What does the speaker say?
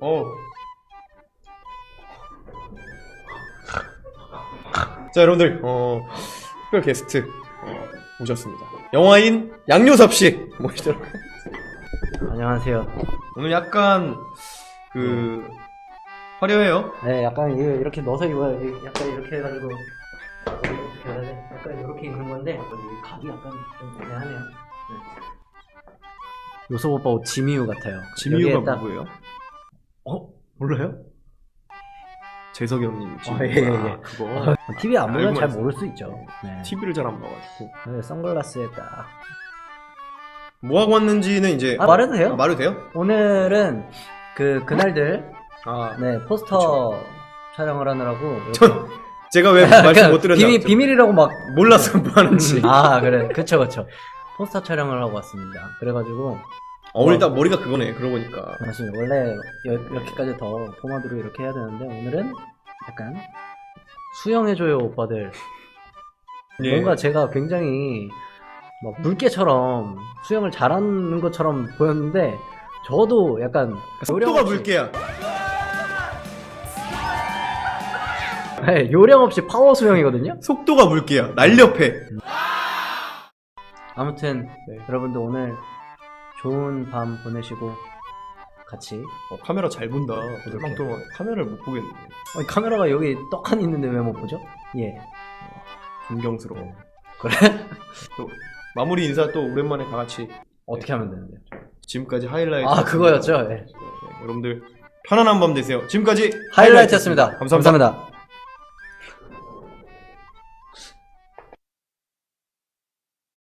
어. 자, 여러분들, 어, 특별 게스트 어, 오셨습니다. 영화인 양요섭 씨 모시도록. 안녕하세요. 오늘 약간 그 화려해요. 네, 약간 이거 이렇게 넣어서 입어야 돼. 약간 이렇게 해가지고 어떻게 해야 돼? 약간 이렇게 입는 건데 여기 각이 약간 좀 애매하네요. 네. 요섭 오빠 옷 지미유 같아요. 지미유가 여기에 딱- 누구예요? 어? 몰라요? 재석이 형님 지미유. 어, 예, 예, 예. 아, 그거. TV 안 보면 알고 잘 있어요. 모를 수 있죠. 네. TV를 잘 안 봐가지고. 네, 선글라스에 딱. 뭐 하고 왔는지는 이제 아, 말해도 돼요? 아, 말해도 돼요? 오늘은 그 그날들 아, 네 포스터 촬영을 하느라고 이렇게- 전 제가 왜 말씀 그러니까 못 드렸나? 비밀 비밀이라고 막 몰라서 뭐 하는지. 아 그래 그쵸 그쵸 포스터 촬영을 하고 왔습니다 그래가지고 어, 오늘 딱 머리가 그거네. 그러고 보니까. 맞습니다 원래 여- 이렇게까지 더 포마드로 이렇게 해야 되는데 오늘은 약간 수영해줘요 오빠들 예. 뭔가 제가 굉장히 막 물개처럼 수영을 잘하는 것처럼 보였는데 저도 약간 속도가 요령 없이- 물개야. 네, 요령 없이 파워 수영이거든요 속도가 물개야. 날렵해. 아무튼 네. 여러분들 오늘 좋은 밤 보내시고 같이 어, 카메라 잘 본다. 똘망똘망. 카메라를 못 보겠네. 어, 카메라가 여기 떡하니 있는데 왜 못 보죠? 예 존경스러워. 그래? 또 마무리 인사 또 오랜만에 다 같이 어떻게 하면 되는데? 지금까지 하이라이트. 아 그거였죠? 예. 네, 여러분들 편안한 밤 되세요. 지금까지 하이라이트였습니다. 감사합니다. 감사합니다.